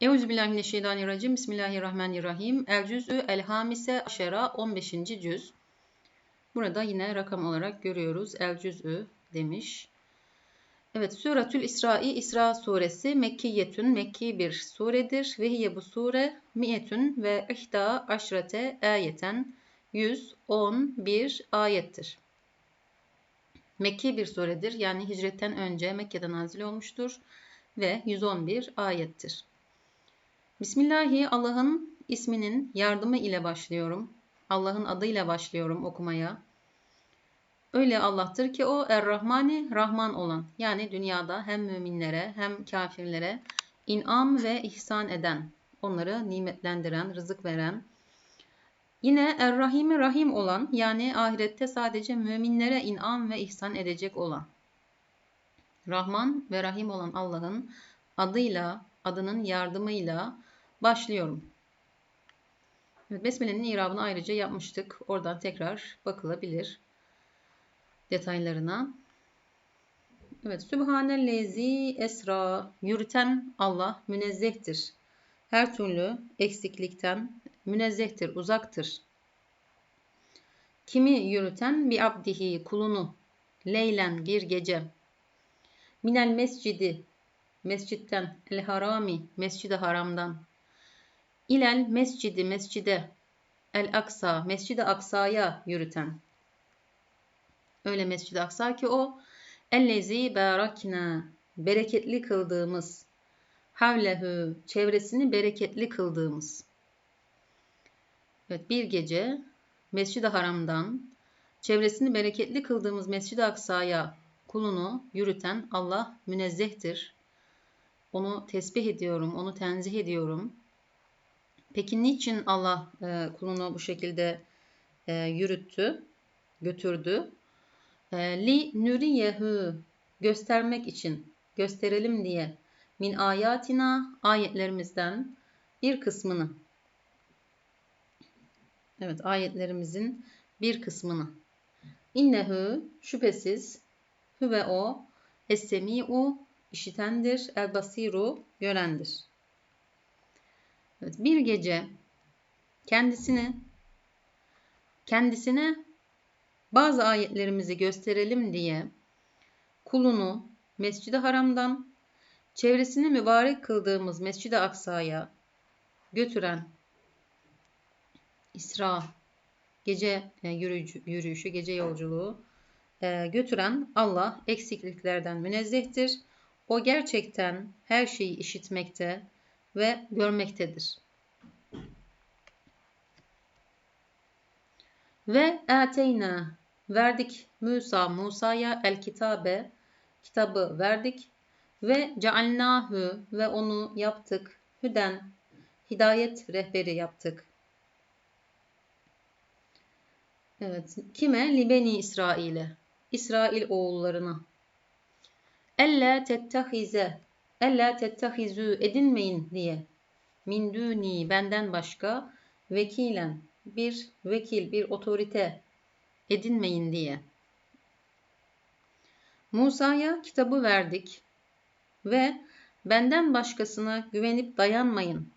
Euzubillahimineşşeytanirracim. Bismillahirrahmanirrahim. El cüz'ü el hamise aşera 15. cüz. Burada yine rakam olarak görüyoruz. El cüz'ü demiş. Evet, Suratül İsra'i İsra suresi Mekkiyetün Mekki bir suredir. Ve hiye bu sure miyetün ve ihda aşrete ayeten 111 ayettir. Mekki bir suredir. Yani hicretten önce Mekke'de nazil olmuştur ve 111 ayettir. Bismillahi Allah'ın isminin yardımı ile başlıyorum. Allah'ın adıyla başlıyorum okumaya. Öyle Allah'tır ki o Er-Rahmani Rahman olan yani dünyada hem müminlere hem kafirlere inam ve ihsan eden, onları nimetlendiren, rızık veren. Yine Er-Rahim'i Rahim olan yani ahirette sadece müminlere inam ve ihsan edecek olan. Rahman ve Rahim olan Allah'ın adıyla, adının yardımıyla başlıyorum. Evet, Besmele'nin irabını ayrıca yapmıştık. Oradan tekrar bakılabilir detaylarına. Evet, Sübhanellezi esra, yürüten Allah münezzehtir. Her türlü eksiklikten münezzehtir, uzaktır. Kimi yürüten bir abdihi, kulunu, leylen bir gece. Minel mescidi, mescitten, el harami, mescidi haramdan. İlel mescidi, mescide, el aksa, mescidi aksaya yürüten. Öyle mescid-i aksa ki o ellezi barakna bereketli kıldığımız havlehu çevresini bereketli kıldığımız. Evet bir gece Mescid-i Haram'dan çevresini bereketli kıldığımız Mescid-i Aksa'ya kulunu yürüten Allah münezzehtir. Onu tesbih ediyorum, onu tenzih ediyorum. Peki niçin Allah e, kulunu bu şekilde e, yürüttü, götürdü? E, li nuriyehu göstermek için, gösterelim diye min ayatina ayetlerimizden bir kısmını Evet ayetlerimizin bir kısmını innehu şüphesiz ve o es-semi'u işitendir, el basiru görendir. Evet, bir gece kendisini kendisine bazı ayetlerimizi gösterelim diye kulunu Mescid-i Haram'dan çevresini mübarek kıldığımız Mescid-i Aksa'ya götüren İsra gece e, yürüyüşü, gece yolculuğu e, götüren Allah eksikliklerden münezzehtir. O gerçekten her şeyi işitmekte ve görmektedir. Ve ateyna verdik Musa Musa'ya el kitabe kitabı verdik ve cealnahu ve onu yaptık hüden hidayet rehberi yaptık. Evet. Kime? Libeni İsrail'e. İsrail oğullarına. Elle tettehize. Elle tettehizü edinmeyin diye. Min duni benden başka vekilen bir vekil, bir otorite edinmeyin diye. Musa'ya kitabı verdik ve benden başkasına güvenip dayanmayın.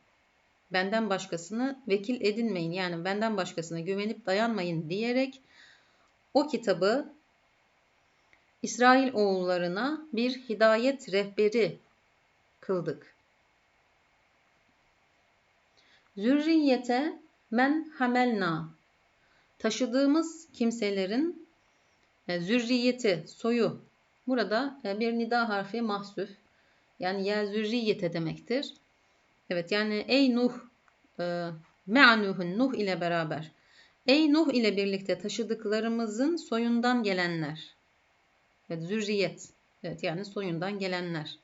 Benden başkasını vekil edinmeyin. Yani benden başkasına güvenip dayanmayın diyerek o kitabı İsrail oğullarına bir hidayet rehberi kıldık. Zürriyete men hamelna taşıdığımız kimselerin e, zürriyeti, soyu. Burada e, bir nida harfi mahsuf. Yani ya zürriyete demektir. Evet yani ey Nuh e, me'anuhun Nuh ile beraber. Ey Nuh ile birlikte taşıdıklarımızın soyundan gelenler. Evet zürriyet. Evet yani soyundan gelenler.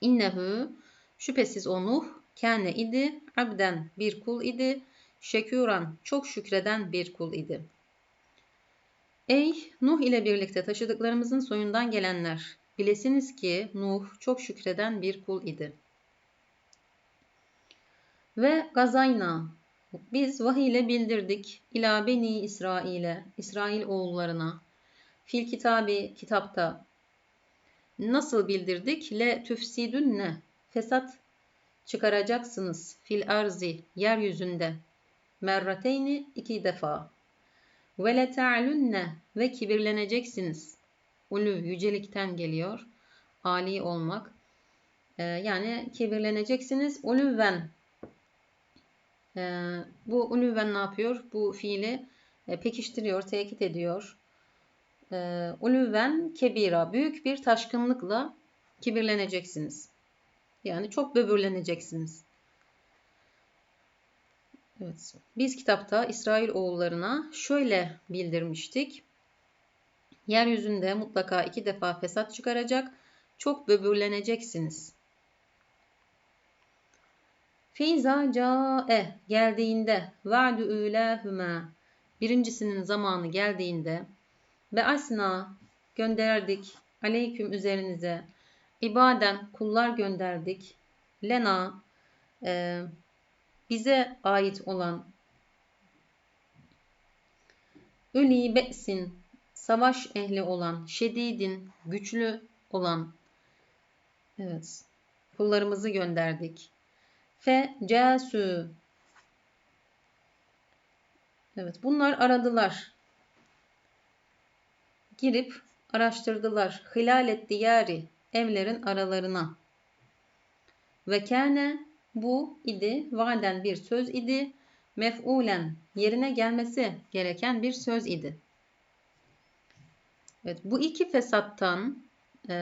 İnnehu şüphesiz o Nuh kâne idi abden bir kul idi şekûran çok şükreden bir kul idi. Ey Nuh ile birlikte taşıdıklarımızın soyundan gelenler bilesiniz ki Nuh çok şükreden bir kul idi. Ve gazayna biz vahiy ile bildirdik ila beni İsrail'e İsrail oğullarına fil kitabı kitapta nasıl bildirdik le tüfsidünne fesat çıkaracaksınız fil arzi yeryüzünde merrateyni iki defa ve le ta'lunne ve kibirleneceksiniz. Ulu yücelikten geliyor. Ali olmak. Ee, yani kibirleneceksiniz. Ulüven. Ee, bu ulüven ne yapıyor? Bu fiili e, pekiştiriyor, tekit ediyor. Ee, ulüven kebira. Büyük bir taşkınlıkla kibirleneceksiniz. Yani çok böbürleneceksiniz. Evet. Biz kitapta İsrail oğullarına şöyle bildirmiştik. Yeryüzünde mutlaka iki defa fesat çıkaracak, çok böbürleneceksiniz. Feyza ca'e geldiğinde va'du ülâhüme birincisinin zamanı geldiğinde ve asna gönderdik aleyküm üzerinize ibaden kullar gönderdik lena e, bize ait olan Üli be'sin savaş ehli olan, şedidin güçlü olan evet kullarımızı gönderdik. Fe casu Evet bunlar aradılar. Girip araştırdılar. Hilalet diyari evlerin aralarına. Ve kâne bu idi vaden bir söz idi. Mef'ulen yerine gelmesi gereken bir söz idi. Evet, bu iki fesattan e,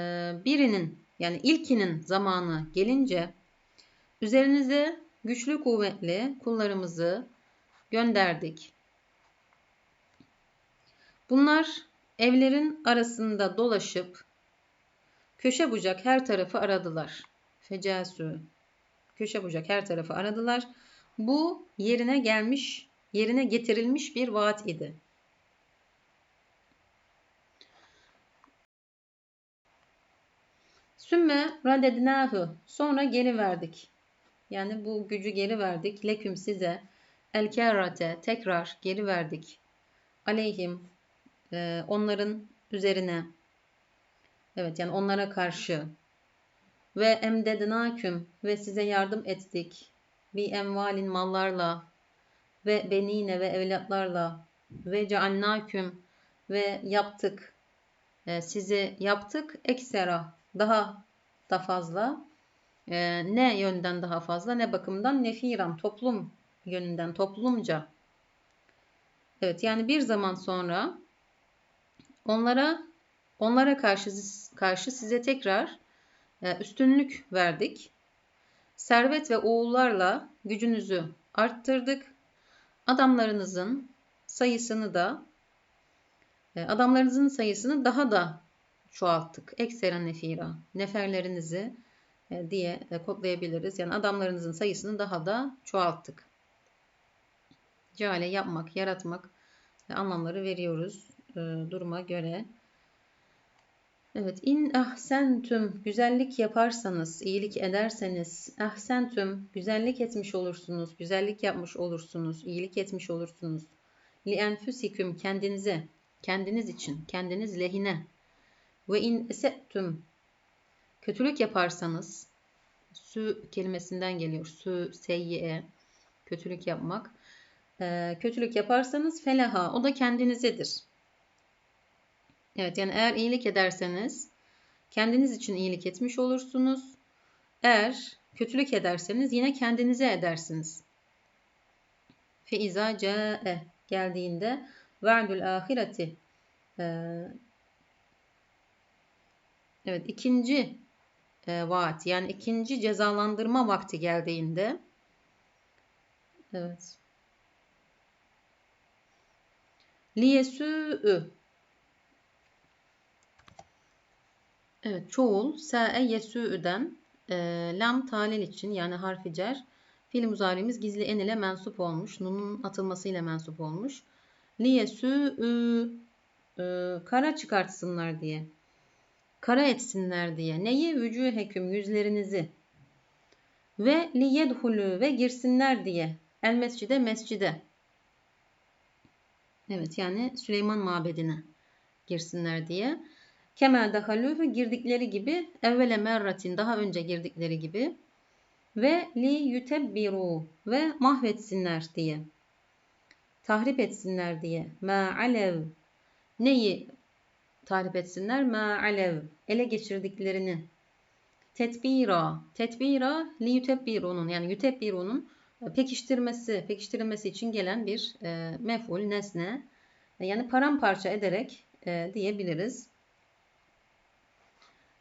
birinin yani ilkinin zamanı gelince üzerinize güçlü kuvvetli kullarımızı gönderdik. Bunlar evlerin arasında dolaşıp köşe bucak her tarafı aradılar. Fecasu köşe bucak her tarafı aradılar. Bu yerine gelmiş, yerine getirilmiş bir vaat idi. Sümme radednahu. Sonra geri verdik. Yani bu gücü geri verdik. Leküm size. El kerrate. Tekrar geri verdik. Aleyhim. E, onların üzerine. Evet yani onlara karşı. Ve emdednaküm. Ve size yardım ettik. Bi emvalin mallarla. Ve benine ve evlatlarla. Ve ceannaküm. Ve yaptık. E, sizi yaptık. Eksera. Daha da fazla. E, ne yönden daha fazla? Ne bakımdan? Nefiran. Toplum yönünden. Toplumca. Evet yani bir zaman sonra onlara onlara karşı karşı size tekrar e, üstünlük verdik. Servet ve oğullarla gücünüzü arttırdık. Adamlarınızın sayısını da e, adamlarınızın sayısını daha da çoğalttık. Ekseren nefira. Neferlerinizi e, diye kodlayabiliriz. Yani adamlarınızın sayısını daha da çoğalttık. Cale yapmak, yaratmak anlamları veriyoruz duruma göre. Evet, in ahsentüm güzellik yaparsanız, iyilik ederseniz, ahsentüm güzellik etmiş olursunuz, güzellik yapmış olursunuz, iyilik etmiş olursunuz. Li enfusiküm kendinize, kendiniz için, kendiniz lehine. Ve in esettüm kötülük yaparsanız, sü kelimesinden geliyor, sü, seyyiye, kötülük yapmak. Ee, kötülük yaparsanız felaha, o da kendinizedir. Evet yani eğer iyilik ederseniz kendiniz için iyilik etmiş olursunuz. Eğer kötülük ederseniz yine kendinize edersiniz. Feiza ca'e geldiğinde verdül ahireti evet ikinci e, vaat yani ikinci cezalandırma vakti geldiğinde evet liyesû'ü Evet, çoğul sa'e yesü'den e, lam talil için yani harfi cer fiil muzarimiz gizli en ile mensup olmuş. Nun'un atılmasıyla mensup olmuş. Li yesü'ü e, kara çıkartsınlar diye. Kara etsinler diye. Neyi? Vücuheküm yüzlerinizi. Ve li yedhulü ve girsinler diye. El mescide mescide. Evet yani Süleyman mabedine girsinler diye. Kemel dahalûhü girdikleri gibi evvele merratin daha önce girdikleri gibi Ve li yutebbiru ve mahvetsinler diye. Tahrip etsinler diye. Ma alev. Neyi tahrip etsinler? Ma alev. Ele geçirdiklerini. Tetbira. Tetbira li yutebbiru'nun yani yutebbiru'nun pekiştirmesi, pekiştirilmesi için gelen bir e, mef'ul, nesne. Yani paramparça ederek e, diyebiliriz.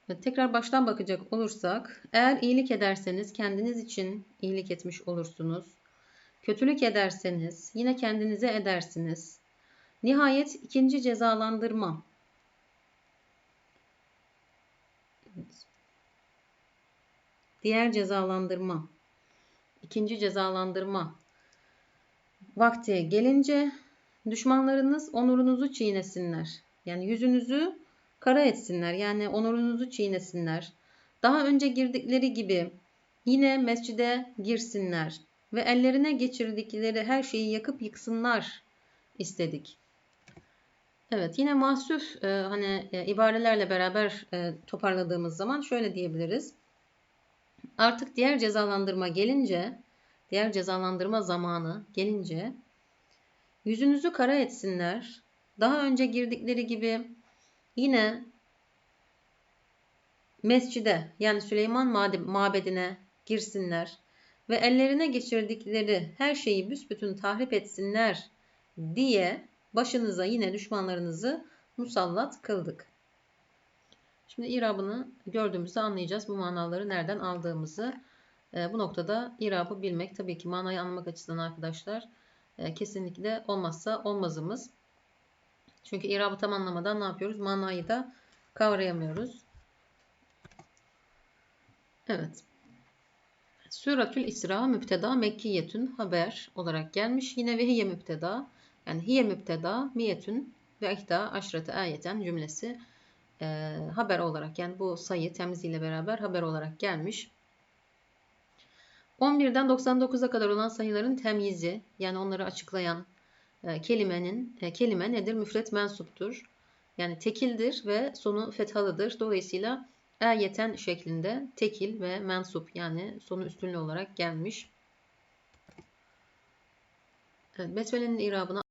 Tekrar baştan bakacak olursak, eğer iyilik ederseniz kendiniz için iyilik etmiş olursunuz. Kötülük ederseniz yine kendinize edersiniz. Nihayet ikinci cezalandırma. Diğer cezalandırma. İkinci cezalandırma. Vakti gelince düşmanlarınız onurunuzu çiğnesinler. Yani yüzünüzü kara etsinler. Yani onurunuzu çiğnesinler. Daha önce girdikleri gibi yine mescide girsinler ve ellerine geçirdikleri her şeyi yakıp yıksınlar istedik. Evet yine mahsuf e, hani e, ibarelerle beraber e, toparladığımız zaman şöyle diyebiliriz. Artık diğer cezalandırma gelince, diğer cezalandırma zamanı gelince yüzünüzü kara etsinler. Daha önce girdikleri gibi yine mescide yani Süleyman mabedine girsinler ve ellerine geçirdikleri her şeyi büsbütün tahrip etsinler diye başınıza yine düşmanlarınızı musallat kıldık. Şimdi irabını gördüğümüzde anlayacağız bu manaları nereden aldığımızı. E, bu noktada irabı bilmek tabii ki manayı anlamak açısından arkadaşlar e, kesinlikle olmazsa olmazımız. Çünkü irabı tam anlamadan ne yapıyoruz? Manayı da kavrayamıyoruz. Evet. Suratül İsra müpteda mekkiyetün haber olarak gelmiş. Yine ve hiye müpteda yani hiye müpteda miyetün ve ihda aşrete ayeten cümlesi e, haber olarak yani bu sayı temziyle beraber haber olarak gelmiş. 11'den 99'a kadar olan sayıların temyizi yani onları açıklayan e, kelimenin e, kelime nedir? Müfret mensuptur. Yani tekildir ve sonu fethalıdır. Dolayısıyla ayeten şeklinde tekil ve mensup yani sonu üstünlü olarak gelmiş. Evet, Besmele'nin irabına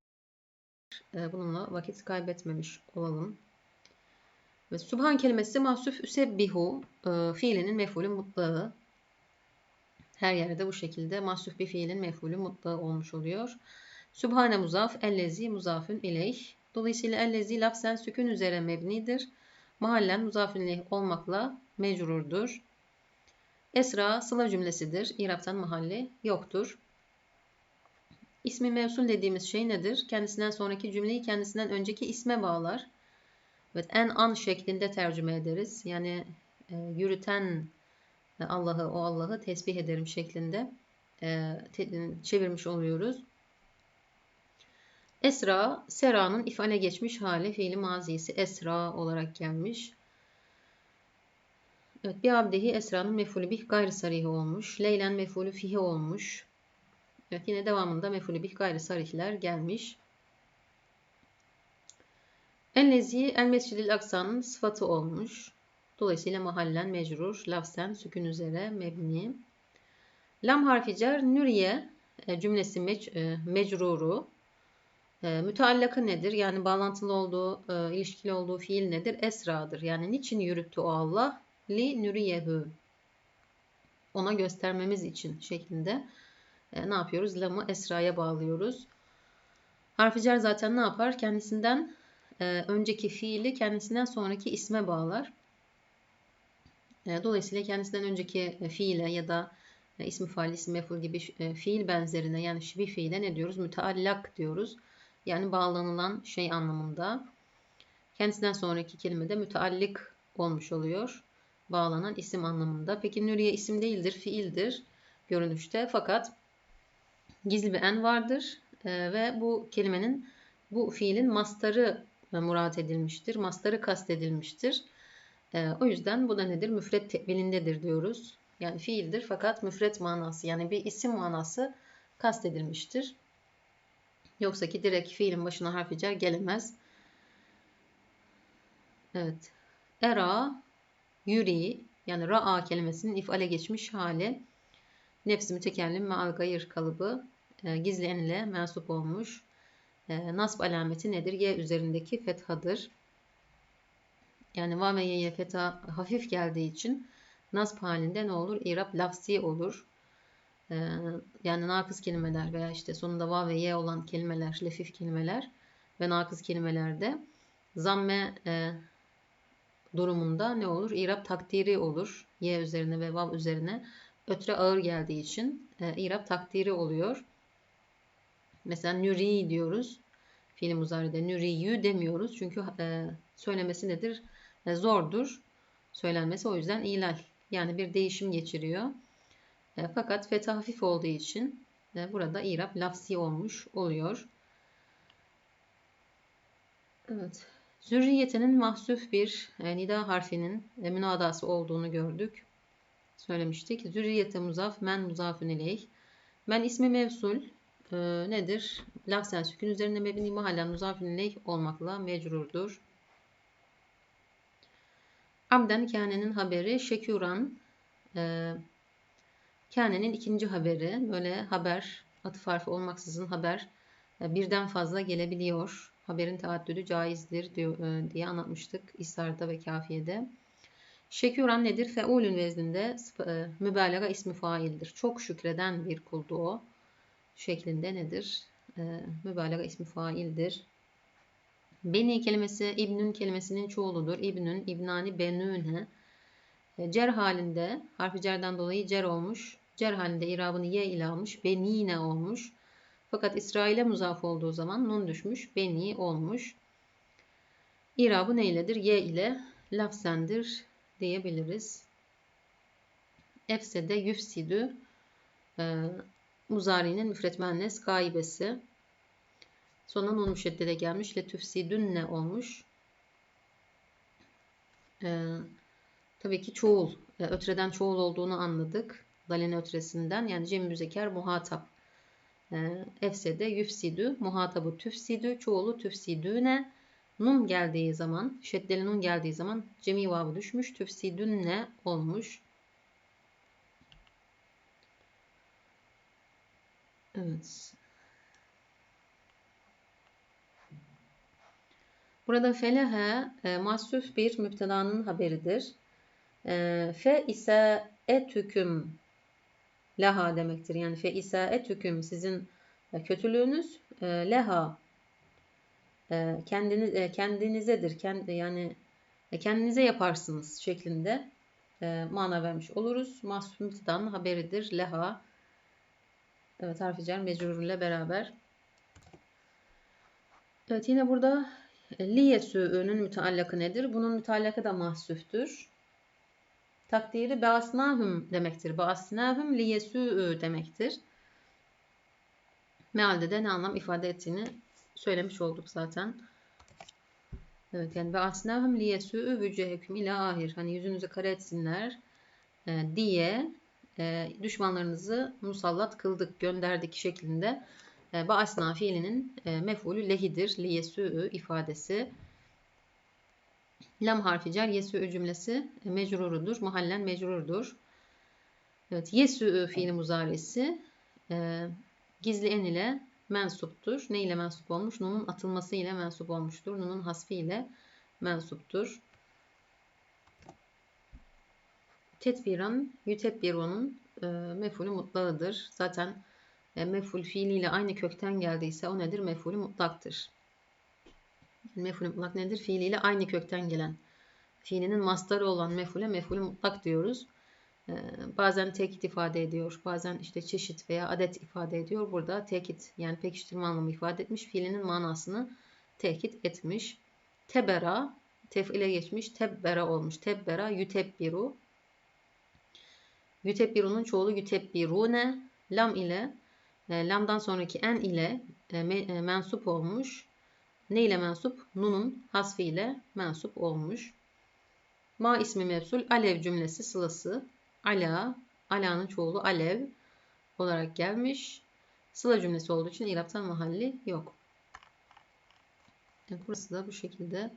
e, bununla vakit kaybetmemiş olalım. Ve subhan kelimesi mahsuf üsebbihu e, fiilinin mef'ulü mutlağı. Her yerde bu şekilde mahsuf bir fiilin mef'ulü mutlağı olmuş oluyor. Sübhane muzaf, ellezi muzafün ileyh. Dolayısıyla ellezi lafzen sükun üzere mebnidir. Mahallen muzafün ileyh olmakla mecrurdur. Esra sıla cümlesidir. İraptan mahalli yoktur. İsmi mevsul dediğimiz şey nedir? Kendisinden sonraki cümleyi kendisinden önceki isme bağlar. Evet, en an şeklinde tercüme ederiz. Yani e, yürüten Allah'ı, o Allah'ı tesbih ederim şeklinde e, te, çevirmiş oluyoruz. Esra, Sera'nın ifale geçmiş hali fiili mazisi Esra olarak gelmiş. Evet, bir abdehi Esra'nın mefulü bih gayri sarihi olmuş. Leylen mefulü fihi olmuş. Evet, yine devamında mefulü bih gayri sarihler gelmiş. Ellezi el mescidil aksa'nın sıfatı olmuş. Dolayısıyla mahallen mecrur, lafzen sükun üzere mebni. Lam harfi cer nüriye e, cümlesi mec, e, mecruru. E, müteallakı nedir? Yani bağlantılı olduğu, e, ilişkili olduğu fiil nedir? Esra'dır. Yani niçin yürüttü o Allah? Li nüriyehu. Ona göstermemiz için şeklinde e, ne yapıyoruz? Lam'ı Esra'ya bağlıyoruz. Harfi cer zaten ne yapar? Kendisinden e, önceki fiili kendisinden sonraki isme bağlar. E, dolayısıyla kendisinden önceki fiile ya da e, ismi faal, isim meful gibi e, fiil benzerine yani şibih fiile ne diyoruz? Müteallak diyoruz. Yani bağlanılan şey anlamında. Kendisinden sonraki kelime de müteallik olmuş oluyor. Bağlanan isim anlamında. Peki nüriye isim değildir, fiildir görünüşte. Fakat gizli bir en vardır. E, ve bu kelimenin, bu fiilin mastarı murat edilmiştir. Mastarı kastedilmiştir. E, o yüzden bu da nedir? Müfret tevilindedir diyoruz. Yani fiildir fakat müfret manası yani bir isim manası kastedilmiştir. Yoksa ki direkt fiilin başına harf cer gelemez. Evet. Era, yuri yani ra'a kelimesinin ifale geçmiş hali. Nefsi mütekellim meal gayr kalıbı e, gizli en ile mensup olmuş. E, nasb alameti nedir? Y üzerindeki fethadır. Yani y'ye fetha hafif geldiği için nasb halinde ne olur? İrab lafzi olur. E, yani nakız kelimeler veya işte sonunda vav ve y olan kelimeler, lefif kelimeler ve nakız kelimelerde zamme e, durumunda ne olur? İrab takdiri olur. Y üzerine ve vav üzerine ötre ağır geldiği için e, İrab takdiri oluyor. Mesela nüri diyoruz. Fiil muzaride nüriyü demiyoruz. Çünkü e, söylemesi nedir? E, zordur. Söylenmesi o yüzden ilal. Yani bir değişim geçiriyor. E, fakat fetha hafif olduğu için burada İrab lafsi olmuş oluyor. Evet. Zürriyetenin mahsuf bir e, nida harfinin e, münadası olduğunu gördük. Söylemiştik. Zürriyete muzaf, men muzafun ileyh. Men ismi mevsul e, nedir? Lafzen sükun üzerine mebni mahallen muzafun ileyh olmakla mecrurdur. Abden kânenin haberi şekuran e, kânenin ikinci haberi böyle haber atıf harfi olmaksızın haber e, birden fazla gelebiliyor haberin taaddüdü caizdir e, diye anlatmıştık İsar'da ve Kafiye'de. Şeküran nedir? Feulün vezninde e, mübalağa ismi faildir. Çok şükreden bir kuldu o. Şeklinde nedir? Mübalağa ismi faildir. Beni kelimesi İbnün kelimesinin çoğuludur. İbnün, İbnani, Benüne. Cer halinde, harfi cerden dolayı cer olmuş. Cer halinde irabını ye ile almış. Benine olmuş. Fakat İsrail'e muzaf olduğu zaman nun düşmüş, beni olmuş. İrabı neyledir? Y ile lafzendir diyebiliriz. Efsede yüfsidü e, muzari'nin müfret mennes gaibesi. Sonra nun müşeddede gelmiş. Letüfsidünne olmuş. E, tabii ki çoğul. E, ötreden çoğul olduğunu anladık. Dalene ötresinden. Yani cem müzeker muhatap efsede yüfsidü, muhatabı tüfsidü, çoğulu tüfsidüne. Nun geldiği zaman, şeddeli nun geldiği zaman cemi vavı düşmüş, tüfsidünne olmuş. Evet. Burada felehe e, mahsuf bir müptelanın haberidir. E, fe ise etüküm Leha demektir. Yani fe isaetüküm sizin e, kötülüğünüz e, leha e, kendiniz e, kendinizedir. Kendi yani e, kendinize yaparsınız şeklinde e, mana vermiş oluruz. Mahsumdan haberidir. Leha Evet harfi cer mecruruyla beraber. Evet yine burada e, liyesü'nün müteallakı nedir? Bunun müteallakı da mahsüftür. Takdiri beasnahum demektir. Beasnahum liyesû'ü demektir. Mealde de ne anlam ifade ettiğini söylemiş olduk zaten. Evet yani beasnahum liyesû'ü vüceheküm ila ahir. Hani yüzünüzü kare etsinler e, diye e, düşmanlarınızı musallat kıldık, gönderdik şeklinde e, Baasna fiilinin e, mef'ulü lehidir. Liyesû'ü ifadesi. Lam harfi cer yesü cümlesi e, mecrurudur. Mahallen mecrurdur. Evet, yesü fiili muzaresi e, gizli en ile mensuptur. Ne ile mensup olmuş? Nunun atılması ile mensup olmuştur. Nunun hasfi ile mensuptur. Tetbiran, yütebbironun e, mefulü mutlağıdır. Zaten e, meful fiiliyle aynı kökten geldiyse o nedir? Mefulü mutlaktır. Mef'ul mutlak nedir? Fiiliyle aynı kökten gelen. Fiilinin mastarı olan mef'ule mef'ul mutlak diyoruz. Ee, bazen tekit ifade ediyor. Bazen işte çeşit veya adet ifade ediyor. Burada tekit yani pekiştirme anlamı ifade etmiş. Fiilinin manasını tekit etmiş. Tebera tefile geçmiş. Tebbera olmuş. Tebbera yütebbiru. Yütebbiru'nun çoğulu yütebbirune. Lam ile e, lamdan sonraki en ile e, e mensup olmuş. Ne ile mensup? Nun'un hasfı ile mensup olmuş. Ma ismi mevsul alev cümlesi sılası. Ala, ala'nın çoğulu alev olarak gelmiş. Sıla cümlesi olduğu için iraptan mahalli yok. Evet, burası da bu şekilde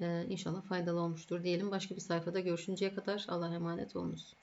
ee, inşallah faydalı olmuştur diyelim. Başka bir sayfada görüşünceye kadar Allah'a emanet olunuz.